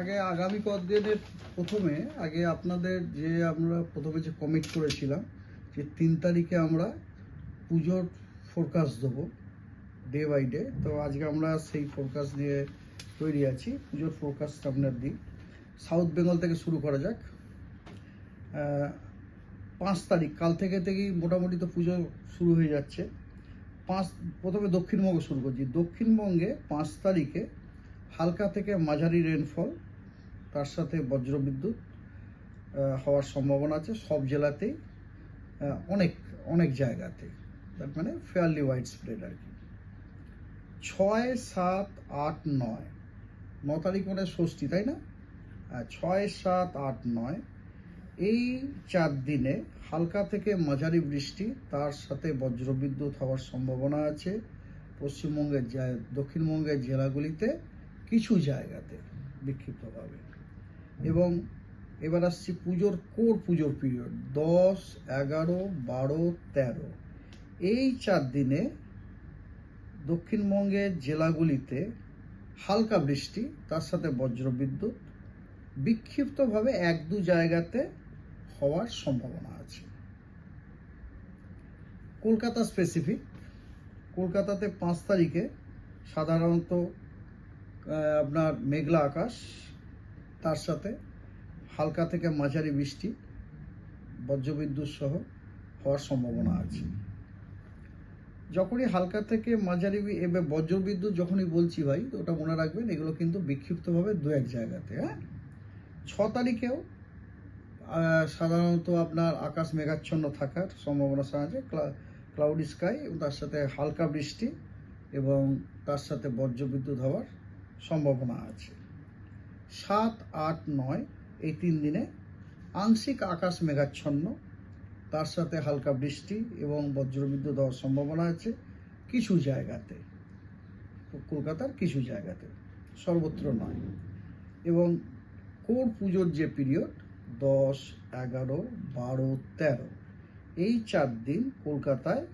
আগে আগামী কদিনের প্রথমে, আগে আপনাদের যে আমরা প্রথমে যে কমিট করেছিলাম, যে তিন তারিখে আমরা পুজোর ফোরকাস্ট দেবো ডে বাই ডে তো আজকে আমরা সেই ফোরকাস্ট নিয়ে তৈরি আছি, পুজোর ফোরকাস্ট আপনার দিই সাউথ বেঙ্গল থেকে শুরু করা যাক। পাঁচ তারিখ, কাল থেকে থেকেই মোটামুটি তো পুজো শুরু হয়ে যাচ্ছে। পাঁচ, প্রথমে দক্ষিণবঙ্গ শুরু করছি। দক্ষিণবঙ্গে পাঁচ তারিখে হালকা থেকে মাঝারি রেনফল তার সাথে বজ্রবিদ্যুৎ হওয়ার সম্ভাবনা আছে সব জেলাতেই অনেক অনেক জায়গাতে। তার মানে ফেয়ারলি ওয়াইড স্প্রেড আর কি। ছয়, সাত, আট, নয়। ন তারিখ মানে ষষ্ঠী, তাই না? ছয়, সাত, আট, নয়। এই চার দিনে হালকা থেকে মাঝারি বৃষ্টি, তার সাথে বজ্রবিদ্যুৎ হওয়ার সম্ভাবনা আছে। পশ্চিমবঙ্গের দক্ষিণবঙ্গের জেলাগুলিতে কিছু জায়গাতে বিক্ষিপ্তভাবে। এবং এবার আসছি পুজোর কোর পুজোর পিরিয়ড দশ, এগারো, বারো, তেরো। এই চার দিনে দক্ষিণবঙ্গের জেলাগুলিতে হালকা বৃষ্টি, তার সাথে বজ্রবিদ্যুৎ, বিক্ষিপ্তভাবে এক দু জায়গাতে হওয়ার সম্ভাবনা আছে। কলকাতা স্পেসিফিক কলকাতাতে পাঁচ তারিখে সাধারণত আপনার মেঘলা আকাশ, তার সাথে হালকা থেকে মাঝারি বৃষ্টি, বজ্রবিদ্যুৎ সহ হওয়ার সম্ভাবনা আছে। যখনই হালকা থেকে মাঝারি এবার বজ্রবিদ্যুৎ যখনই বলছি ভাই ওটা মনে রাখবেন, এগুলো কিন্তু বিক্ষিপ্তভাবে দু এক জায়গাতে হ্যাঁ? ছ তারিখেও সাধারণত আপনার আকাশ মেঘাচ্ছন্ন থাকার সম্ভাবনা আছে ক্লাউডি স্কাই তার সাথে হালকা বৃষ্টি এবং তার সাথে বজ্রবিদ্যুৎ হওয়ার সম্ভাবনা আছে। সাত, আট, নয়, এই তিন দিনে আংশিক আকাশ মেঘাচ্ছন্ন। তার সাথে হালকা বৃষ্টি এবং বজ্রবিদ্যুৎ হওয়ার সম্ভাবনা আছে কিছু জায়গাতে। কলকাতার কিছু জায়গাতে, সর্বত্র নয়। এবং কোর পুজোর যে পিরিয়ড, দশ, এগারো, বারো, তেরো, এই চার দিন কলকাতায়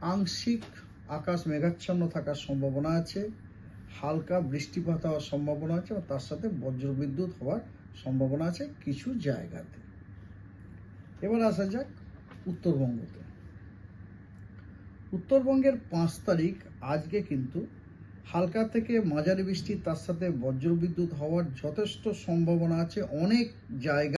আংশিক আকাশ মেঘাচ্ছন্ন থাকার সম্ভাবনা আছে। হালকা বৃষ্টিপাত হওয়ার সম্ভাবনা আছে এবং তার সাথে বজ্রবিদ্যুৎ হওয়ার সম্ভাবনা আছে কিছু জায়গাতে। এবার আসা যাক উত্তরবঙ্গতে। উত্তরবঙ্গের পাঁচ তারিখ আজকে কিন্তু হালকা থেকে মাঝারি বৃষ্টি, তার সাথে বজ্রবিদ্যুৎ হওয়ার যথেষ্ট সম্ভাবনা আছে। অনেক জায়গা